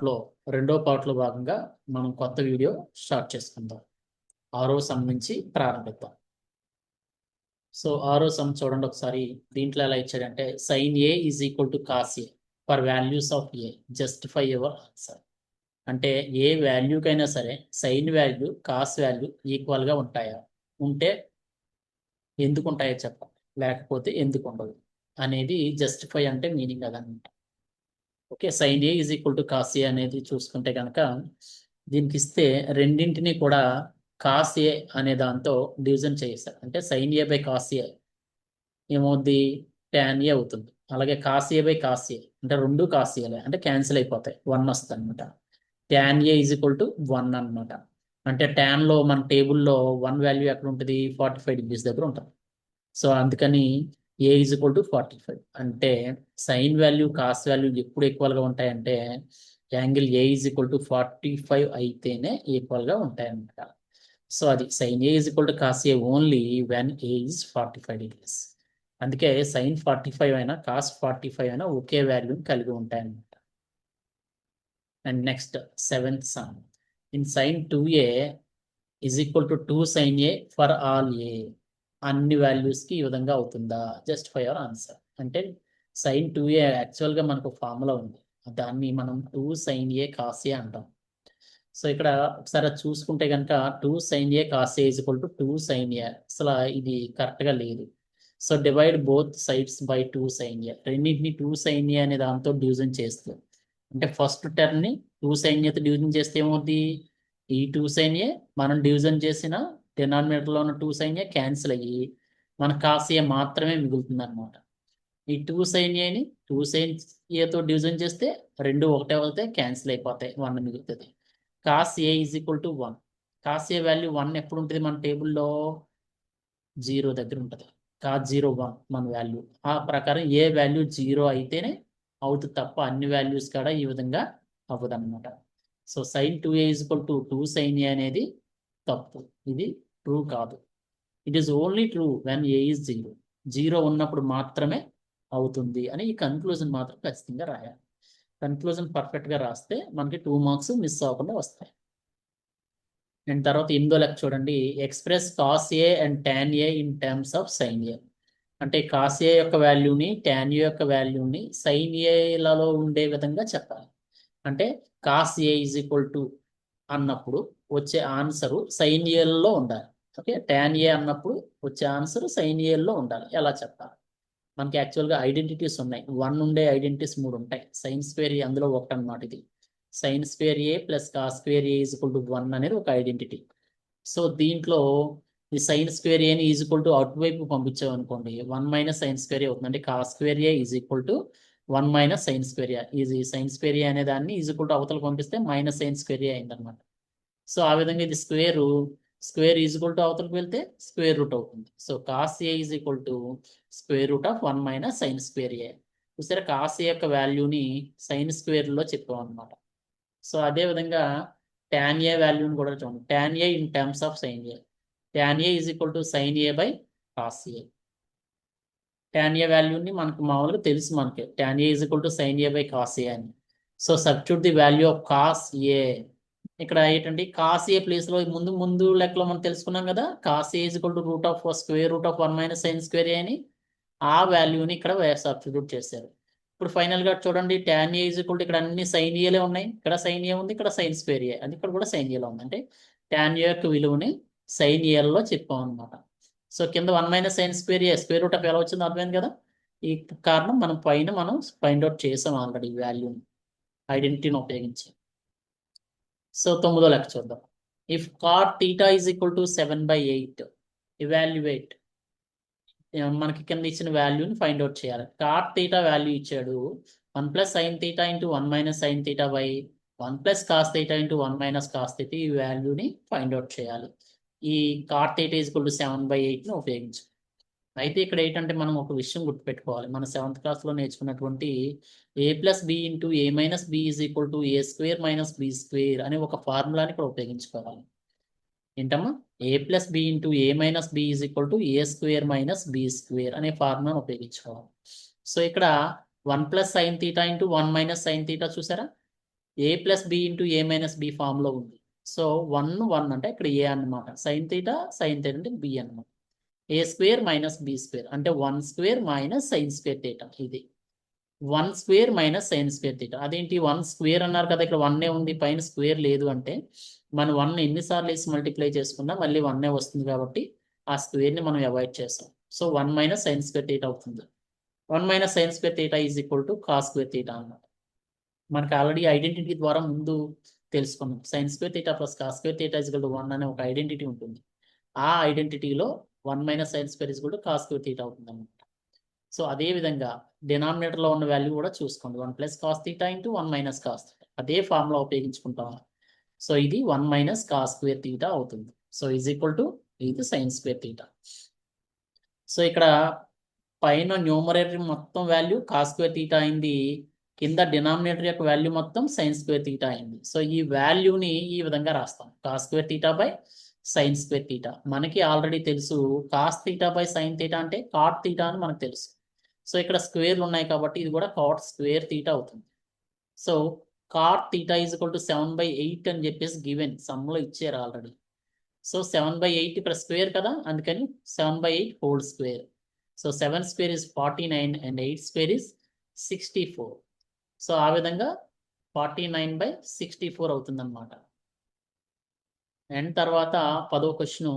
పార్ట్లో రెండో పార్ట్లో భాగంగా మనం కొత్త వీడియో స్టార్ట్ చేసుకుందాం ఆరో సమ్ నుంచి ప్రారంభిద్దాం. సో ఆరో సమ్ చూడండి ఒకసారి. దీంట్లో ఎలా ఇచ్చాడంటే sin A is equal to cos A for values of A justify your answer అంటే ఏ వాల్యూకైనా సరే సైన్ వాల్యూ కాస్ వాల్యూ ఈక్వల్గా ఉంటాయా? ఉంటే ఎందుకు ఉంటాయో చెప్పండి. లేకపోతే ఎందుకు ఉండదు అనేది జస్టిఫై అంటే మీనింగ్ అదనమాట. Okay sin A is equal to cos A అనేది చూసుకుంటే కనుక దీనికి ఇస్తే రెండింటిని కూడా కాస్ ఏ అనే దాంతో డివిజన్ చేయిస్తారు. అంటే sin A by cos A ఏమవుద్ది? ట్యాన్ ఏ అవుతుంది. అలాగే cos A by cos A అంటే రెండు కాస్ ఏలే అంటే క్యాన్సిల్ అయిపోతాయి. వన్ వస్తుంది అనమాట tan A is equal to one అనమాట అంటే ట్యాన్లో మన టేబుల్లో వన్ వాల్యూ ఎక్కడ ఉంటుంది? ఫార్టీ ఫైవ్ డిగ్రీస్ దగ్గర ఉంటుంది సో అందుకని A is equal to forty five అంటే సైన్ వాల్యూ కాస్ వాల్యూ ఎప్పుడు ఈక్వల్గా ఉంటాయంటే angle A is equal to forty five అయితేనే ఈక్వల్గా ఉంటాయన్నమాట. సో అది sine A is equal to cos A only when A is forty five degrees అందుకే sine forty five అయినా కాస్ ఫార్టీ ఫైవ్ అయినా ఒకే వాల్యూని కలిగి ఉంటాయన్నమాట. And next seventh sum in sine two A is equal to two sine A for all A అన్ని వాల్యూస్కి ఈ విధంగా అవుతుందా? Just five our answer. అంటే సైన్ టూ ఏ యాక్చువల్గా మనకు ఫార్ములా ఉంది. దాన్ని మనం two sine A cos A అంటాం. సో ఇక్కడ ఒకసారి చూసుకుంటే కనుక two sine A cos A is equal to two sine A. అసలు ఇది కరెక్ట్గా లేదు. So divide both sides by two sine A. రెండింటిని టూ సైన్ ఏ అనే దాంతో డివిజన్ చేస్తుంది అంటే ఫస్ట్ టర్మ్ని టూ సైన్ ఏతో డివిజన్ చేస్తే ఏమవుద్ది? ఈ టూ సైన్ ఏ మనం డివిజన్ చేసిన డినామినేటర్లో ఉన్న టూ సైన్ ఏ క్యాన్సిల్ అయ్యి మన కాసియా మాత్రమే మిగులుతుంది అనమాట ఈ టూ సైన్ ఏని టూ సైన్ ఏతో డివిజన్ చేస్తే రెండు ఒకటే అవుతాయి క్యాన్సిల్ అయిపోతాయి వన్ మిగులుతుంది. Cos A is equal to one cos A value one ఎప్పుడు ఉంటుంది మన టేబుల్లో జీరో దగ్గర ఉంటుంది. కాస్ జీరో వన్ మన వాల్యూ ఆ ప్రకారం ఏ వాల్యూ జీరో అయితేనే అవుతుంది తప్ప అన్ని వాల్యూస్ కూడా ఈ విధంగా అవ్వదు అనమాట so sine two A is equal to two sine A అనేది తప్పు. ఇది ట్రూ కాదు. It is only true when A is zero zero ఉన్నప్పుడు మాత్రమే అవుతుంది అని ఈ కన్క్లూజన్ మాత్రం ఖచ్చితంగా రాయాలి. కన్క్లూజన్ పర్ఫెక్ట్గా రాస్తే మనకి టూ మార్క్స్ మిస్ అవ్వకుండా వస్తాయి. అండ్ తర్వాత ఎనిమిదో లెక్క చూడండి. Express cos A and tan A in terms of sine A అంటే కాస్ ఏ యొక్క వాల్యూని టాన్ ఏ యొక్క వాల్యూని సైన్ ఏలలో ఉండే విధంగా చెప్పాలి. అంటే cos A is equal to అన్నప్పుడు వచ్చే ఆన్సరు సైన్ ఏలలో ఉండాలి. ఓకే? టాన్ ఏ అన్నప్పుడు వచ్చే ఆన్సర్ సైన్ ఏల్లో ఉండాలి. ఎలా చెప్పాలి? మనకి యాక్చువల్గా ఐడెంటిటీస్ ఉన్నాయి. వన్ ఉండే ఐడెంటిటీస్ మూడు ఉంటాయి. సైన్ స్క్వేర్ ఏ అందులో ఒకటి అనమాట ఇది. Sine square A plus cos square A is equal to one అనేది ఒక ఐడెంటిటీ. సో దీంట్లో ఈ సైన్ స్క్వేర్ ఏని ఈజ్వల్ టు అవుట్ వైపు పంపించాం అనుకోండి one minus sine square A అవుతుంది అంటే square A is equal to one minus sine square A. Easy sine square A అనే దాన్ని ఈజ్వల్ టు అవతల పంపిస్తే మైనస్ సైన్ స్క్వేర్ ఏ అయిందనమాట సో ఆ విధంగా ఇది square square is equal to అవతలకు వెళ్తే స్క్వేర్ రూట్ అవుతుంది. So cos A is equal to square root of one minus sine square A చూసారా? కాస్ ఏ యొక్క వాల్యూని సైన్ స్క్వేర్లో చెప్పాం అనమాట సో అదే విధంగా ఏ వాల్యూని కూడా చూడండి. Tan A in terms of sine A tan A is equal to sine A by cos A tan A వాల్యూని మనకు మామూలుగా తెలుసు మనకి. Tan A is equal to sine A by cos A అని. So substitute the value of cos A ఇక్కడ ఏంటంటే cos A ప్లేస్లో ముందు ముందు లెక్కలో మనం తెలుసుకున్నాం కదా cos A is to root of square root of one minus sine square అని ఆ వాల్యూని ఇక్కడ సబ్స్టిట్యూట్ చేశారు. ఇప్పుడు ఫైనల్గా చూడండి టాన్ ఏ ఈజ్వల్ ఇక్కడ అన్ని సైన్ ఏలే ఉన్నాయి. ఇక్కడ సైన్ ఏ ఉంది ఇక్కడ సైన్ స్క్వేర్ ఏ అది ఇక్కడ కూడా సైన్ ఏలో ఉంది. అంటే టాన్ ఏ యొక్క విలువని సైన్ ఏలలో చెప్పాం అనమాట సో కింద one minus sine square A square root of ఎలా వచ్చిందో అర్థమైంది కదా? ఈ కారణం మనం పైన మనం ఫైండ్ అవుట్ చేసాం ఆల్రెడీ ఈ వాల్యూని ఐడెంటిటీని ఉపయోగించి. సో తొమ్మిదో లెక్క చూద్దాం. If cot theta is equal to seven by eight evaluate మనకి కింద ఇచ్చిన వాల్యూని ఫైండ్ అవుట్ చేయాలి. కార్ తీటా వాల్యూ ఇచ్చాడు. One plus sine theta into one minus sine theta by one plus cos theta into one minus cos theta ఈ వాల్యూని find out చేయాలి. ఈ cot theta is to seven by ఎయిట్ని ఉపయోగించు. అయితే ఇక్కడ ఏంటంటే మనం ఒక విషయం గుర్తుపెట్టుకోవాలి. మన సెవెంత్ క్లాస్లో నేర్చుకున్నటువంటి A plus B into A minus B is equal to A square minus B square అనే ఒక ఫార్ములాని ఇక్కడ ఉపయోగించుకోవాలి. ఏంటమ్మా? A plus B into A minus B is equal to A square minus B square అనే ఫార్ములాను ఉపయోగించుకోవాలి. సో ఇక్కడ one plus sine theta into one minus sine theta చూసారా? A plus B into A minus B ఫామ్లో ఉంది. So one one అంటే ఇక్కడ ఏ అన్నమాట. సైన్ తీటా సైన్ తీటా అంటే బి అన్నమాట. A square minus B square అంటే one square minus sine square theta ఇది. One square minus sine square theta అదేంటి? వన్ స్క్వేర్ అన్నారు కదా ఇక్కడ వన్నే ఉంది పైన స్క్వేర్ లేదు అంటే మనం వన్ ఎన్నిసార్లు వేసి మల్టిప్లై చేసుకున్నా మళ్ళీ వన్నే వస్తుంది కాబట్టి ఆ స్క్వేర్ని మనం అవాయిడ్ చేస్తాం. So one minus sine square theta అవుతుంది. One minus sine square theta is equal to cos square theta అన్నమాట. మనకి ఆల్రెడీ ఐడెంటిటీ ద్వారా ముందు తెలుసుకున్నాం. Sine square theta plus cos square theta is equal to one అనే ఒక identity ఉంటుంది. ఆ ఐడెంటిటీలో one minus sine square is కూడా కాస్ స్క్వేర్ తీటా అవుతుంది అనమాట సో అదే విధంగా డినామినేటర్లో ఉన్న వాల్యూ కూడా చూసుకోండి. One plus cos theta into one minus cos అదే ఫార్ములా ఉపయోగించుకుంటాం సో ఇది one minus cos square theta అవుతుంది. సో ఈజ్ ఈక్వల్ టు ఇది సైన్ స్క్వేర్ తీటా. సో ఇక్కడ పైన న్యూమరేటర్ మొత్తం వాల్యూ కాస్ స్క్వేర్ తీటా అయింది. కింద డినామినేటర్ యొక్క వాల్యూ మొత్తం సైన్ స్క్వేర్ తీటా అయింది. సో ఈ వాల్యూని ఈ విధంగా రాస్తాం. Cos square theta by sine square theta మనకి ఆల్రెడీ తెలుసు cos theta by sine theta అంటే కాట్ తీటా అని మనకు తెలుసు. సో ఇక్కడ స్క్వేర్లు ఉన్నాయి కాబట్టి ఇది కూడా కాట్ స్క్వేర్ తీటా అవుతుంది. So cot theta is equal to seven by eight అని చెప్పేసి గివెన్ సమ్లో ఇచ్చారు already so seven by eight ఇక్కడ స్క్వేర్ కదా అందుకని seven by eight whole square so seven square is forty nine and eight square is sixty four so ఆ విధంగా forty nine by sixty four అవుతుంది అనమాట అండ్ తర్వాత పదో question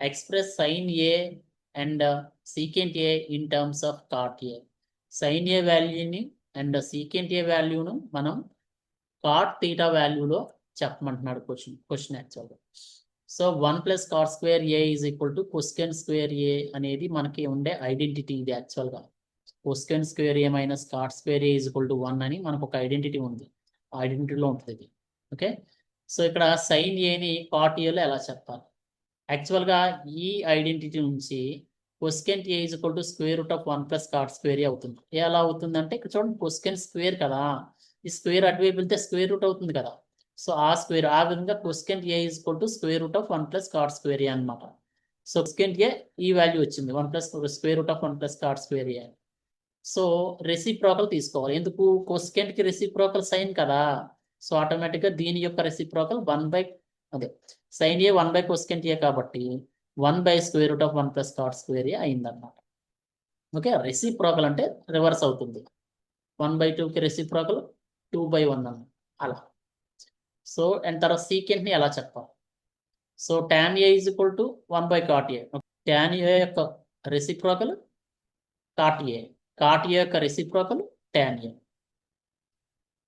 express sine A and secant A in terms of cot A sine A వాల్యూని and secant A వాల్యూను మనం cot theta వాల్యూలో చెప్పమంటున్నాడు క్వశ్చన్ క్వశ్చన్ యాక్చువల్గా so one plus cot square A is equal to cosec square A అనేది మనకి ఉండే identity ఇది యాక్చువల్గా cosec square A minus cot square A is equal to one అని మనకు ఒక ఐడెంటిటీ ఉంది ఐడెంటిటీలో ఉంటుంది ఇది. ఓకే సో ఇక్కడ సైన్ ఏని కాట్ ఏలో ఎలా చెప్పాలి? యాక్చువల్గా ఈ ఐడెంటిటీ నుంచి cosec A equal to square root of one plus cot square అవుతుంది. ఎలా అవుతుంది అంటే ఇక్కడ చూడండి కొస్కెన్ స్క్వేర్ కదా. ఈ స్క్వేర్ అటువైపు వెళ్తే స్క్వేర్ రూట్ అవుతుంది కదా. సో ఆ స్క్వేర్ ఆ విధంగా cosec A is equal to square root of one plus cot square A అనమాట సో కొస్కెంట్ ఏ ఈ వాల్యూ వచ్చింది one plus square root of one plus cot square A so reciprocal తీసుకోవాలి. ఎందుకు? కొస్కెంట్కి reciprocal sine కదా. So ఆటోమేటిక్గా దీని యొక్క రెసిప్రోకల్ వన్ బై అదే sine A one by cosec A కాబట్టి one by square root of one plus cot square A అయిందన్నమాట. ఓకే రెసిప్రోకల్ అంటే రివర్స్ అవుతుంది. వన్ బై టూకి రెసిప్రోకల్ టూ బై వన్ అన్న అలా. సో అండ్ తర్వాత సీకెంట్ని ఎలా చెప్పాలి? So tan A is equal to one by cot A tan A యొక్క reciprocal cot A cot A యొక్క reciprocal tan A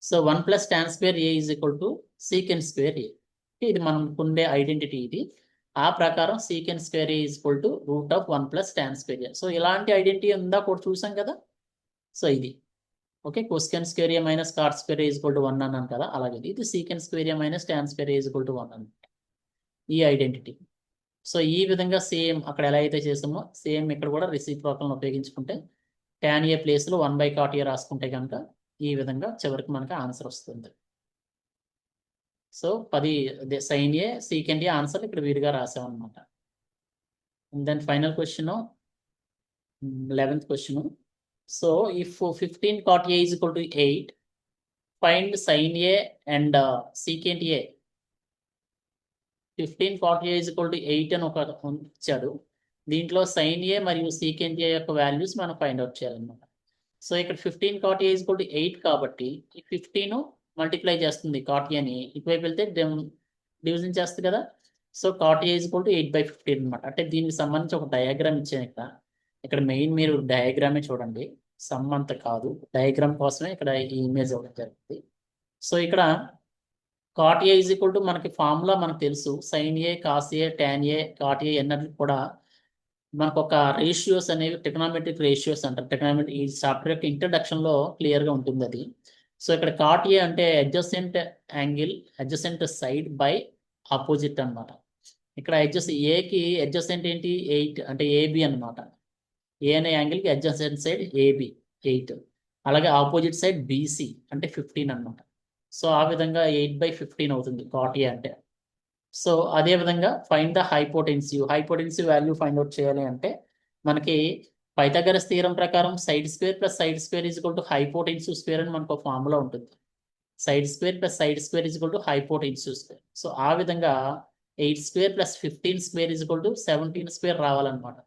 so one plus tan square A is equal to secant square A ఇది మనం ఉండే identity ఇది. ఆ ప్రకారం secant square A is equal to root of one plus tan square A so ఇలాంటి identity ఉందా కూడా చూసాం కదా? సో ఇది. Okay cosec square A minus cot square A equal to one అన్నాను కదా? అలాగే ఇది. Secant square A minus tan square A equal to one అనమాట ఈ ఐడెంటిటీ సో ఈ విధంగా సేమ్ అక్కడ ఎలా అయితే చేసామో సేమ్ ఇక్కడ కూడా రిసిప్రోకల్ని ఉపయోగించుకుంటే టాన్ ఏ ప్లేస్లో వన్ బై కాట్ ఏ రాసుకుంటే కనుక ఈ విధంగా చివరికి మనకి ఆన్సర్ వస్తుంది. సో పది sine A secant A answer ఇక్కడ వీడిగా రాసామన్నమాట. Then final question eleventh question so if fifteen cot A is equal to eight find sine A and secant A fifteen cot A is equal to eight అని ఒక ఇచ్చాడు. దీంట్లో sign ఏ మరియు secant ఏ యొక్క values మనం find out చేయాలన్నమాట. So ఇక్కడ fifteen cot A is to eight కాబట్టి ఈ ఫిఫ్టీన్ మల్టిప్లై చేస్తుంది కాట్ ఏని ఇటువైపు వెళ్తే డివిజన్ చేస్తుంది కదా. So cot A is to eight by fifteen అనమాట అంటే దీనికి సంబంధించి ఒక డయాగ్రామ్ ఇచ్చాను ఇక్కడ. ఇక్కడ మెయిన్ మీరు డయాగ్రామే చూడండి. సమ్ అంత కాదు. డయాగ్రామ్ కోసమే ఇక్కడ ఈ ఇమేజ్ ఇవ్వడం జరుగుతుంది సో ఇక్కడ cot A is equal to మనకి ఫార్ములా మనకు తెలుసు. Sine A cos A tan A cot A అన్నట్లు కూడా మనకు ఒక రేషియోస్ అనేవి టెక్నామెట్రిక్ రేషియోస్ అంటారు. టెక్నామెట్రిక్ ఈ చాప్టర్ యొక్క ఇంట్రడక్షన్లో క్లియర్గా ఉంటుంది అది. సో ఇక్కడ కాట్ ఏ అంటే adjacent angle adjacent side by opposite అన్నమాట. ఇక్కడ అడ్జస్ ఏకి అడ్జసెంట్ ఏంటి? ఎయిట్ అంటే ఏబి అన్నమాట. ఏ అనే యాంగిల్కి adjacent side A B eight అలాగే ఆపోజిట్ సైడ్ బీసీ అంటే ఫిఫ్టీన్ అన్నమాట. సో ఆ విధంగా ఎయిట్ బై ఫిఫ్టీన్ అవుతుంది కాట్ ఏ అంటే. సో అదే విధంగా find the hypotenuse hypotenuse value find out చేయాలి అంటే మనకి పైథాగరస్ థీరం ప్రకారం side square plus side square is equal to hypotenuse square అని మనకు ఒక ఫార్ములా ఉంటుంది. Side square plus side square is equal to hypotenuse square so ఆ విధంగా eight square plus fifteen square is equal to seventeen square రావాలన్నమాట.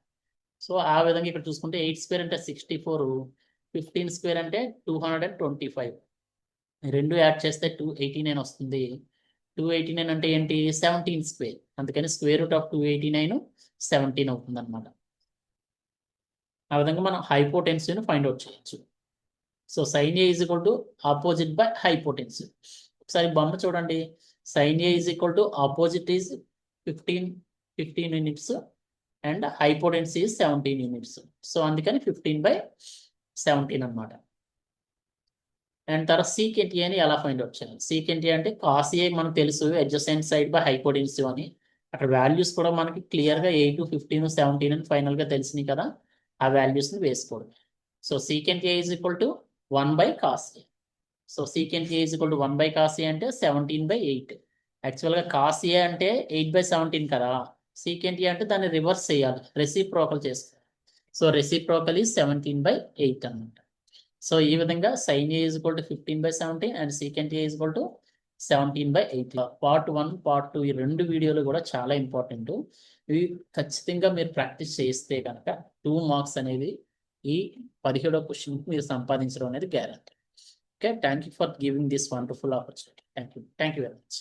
So ఆ విధంగా ఇక్కడ చూసుకుంటే ఎయిట్ స్క్వేర్ అంటే సిక్స్టీ ఫోర్ ఫిఫ్టీన్ స్క్వేర్ అంటే two hundred and twenty five రెండు యాడ్ చేస్తే టూ ఎయిటీ నైన్ వస్తుంది. టూ ఎయిటీ నైన్ అంటే ఏంటి? సెవెంటీన్ స్క్వేర్ అందుకని square root of two eighty nine seventeen అవుతుంది అనమాట ఆ విధంగా మనం హైపోటెన్సీని ఫైండ్ అవుట్ చేయొచ్చు. So sine A is equal to opposite by hypotenuse ఒకసారి బొమ్మ చూడండి. Sine A is equal to opposite is fifteen fifteen units and hypotenuse is seventeen units so అందుకని ఫిఫ్టీన్ బై సెవెంటీన్ అనమాట అండ్ తర్వాత secant అని ఎలా find out చేయాలి? Secant అంటే కాస్ ఏ మనకు తెలుసు అడ్జసెంట్ సైడ్ బై హైపోటెన్సివ్ అని. అక్కడ వాల్యూస్ కూడా మనకి క్లియర్గా ఎయిట్ ఫిఫ్టీన్ సెవెంటీన్ అని ఫైనల్గా తెలిసినాయి కదా ఆ వాల్యూస్ని వేసుకోవడం so secant A is equal to one by cos A so secant A is equal to one by cos A అంటే సెవెంటీన్ బై ఎయిట్ యాక్చువల్గా కాస్ ఏ అంటే ఎయిట్ బై సెవెంటీన్ కదా. సీకెంట్ ఏ అంటే దాన్ని రివర్స్ చేయాలి reciprocal చేసుకోవాలి so reciprocal ఈ seventeen by eight అనమాట సో ఈ విధంగా sine A is to fifteen by seventeen and secant A is to seventeen by eight part one part two ఈ రెండు వీడియోలు కూడా చాలా ఇంపార్టెంట్. ఇవి ఖచ్చితంగా మీరు ప్రాక్టీస్ చేస్తే కనుక టూ మార్క్స్ అనేది ఈ పదిహేడో క్వశ్చన్ మీరు సంపాదించడం అనేది guarantee. Okay thank you for giving this wonderful opportunity thank you thank you very much